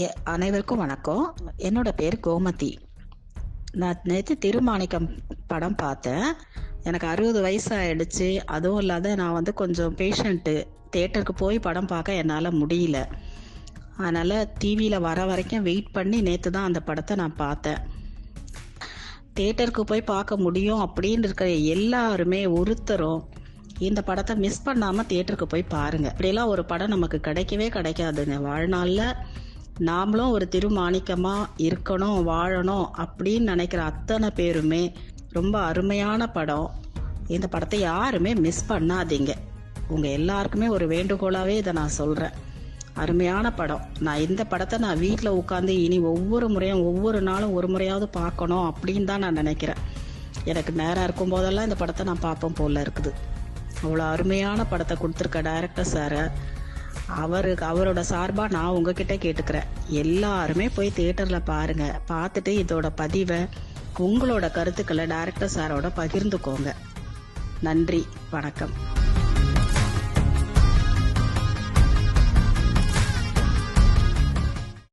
எ- அனைவருக்கும் வணக்கம். என்னோட பேர் கோமதி. நான் நேற்று திருமாணிக்கம் படம் பார்த்தேன். எனக்கு அறுபது வயசு ஆயிடுச்சு அதுவும் இல்லாத நான் வந்து கொஞ்சம் பேஷண்ட்டு தேட்டருக்கு போய் படம் பார்க்க என்னால் முடியல. அதனால் டிவியில் வர வரைக்கும் வெயிட் பண்ணி நேற்று தான் அந்த படத்தை நான் பார்த்தேன். தேட்டருக்கு போய் பார்க்க முடியும் அப்படின்னு இருக்கிற எல்லாருமே ஒருத்தரும் இந்த படத்தை மிஸ் பண்ணாமல் தேட்டருக்கு போய் பாருங்க. இப்படியெல்லாம் ஒரு படம் நமக்கு கிடைக்கவே கிடைக்காதுங்க. வாழ்நாளில் நாமளும் ஒரு திருமாணிக்கமாக இருக்கணும் வாழணும் அப்படின்னு நினைக்கிற அத்தனை பேருமே ரொம்ப அருமையான படம். இந்த படத்தை யாருமே மிஸ் பண்ணாதீங்க. உங்கள் எல்லாருக்குமே ஒரு வேண்டுகோளாகவே இதை நான் சொல்கிறேன் அருமையான படம். நான் இந்த படத்தை நான் வீட்டில் உட்காந்து இனி ஒவ்வொரு முறையும் ஒவ்வொரு நாளும் ஒரு முறையாவது பார்க்கணும் அப்படின்னு தான் நான் நினைக்கிறேன். எனக்கு நேரம் இருக்கும் போதெல்லாம் இந்த படத்தை நான் பார்ப்பேன் போல இருக்குது. அவ்வளோ அருமையான படத்தை கொடுத்துருக்க டைரக்டர் சாரை அவருக்கு அவரோட சார்பாக நான் உங்ககிட்ட கேட்டுக்கிறேன். எல்லாருமே போய் தேட்டரில் பாருங்க. பார்த்துட்டு இதோட பதிவை உங்களோட கருத்துக்களை டைரக்டர் சாரோட பகிர்ந்துக்கோங்க. நன்றி வணக்கம்.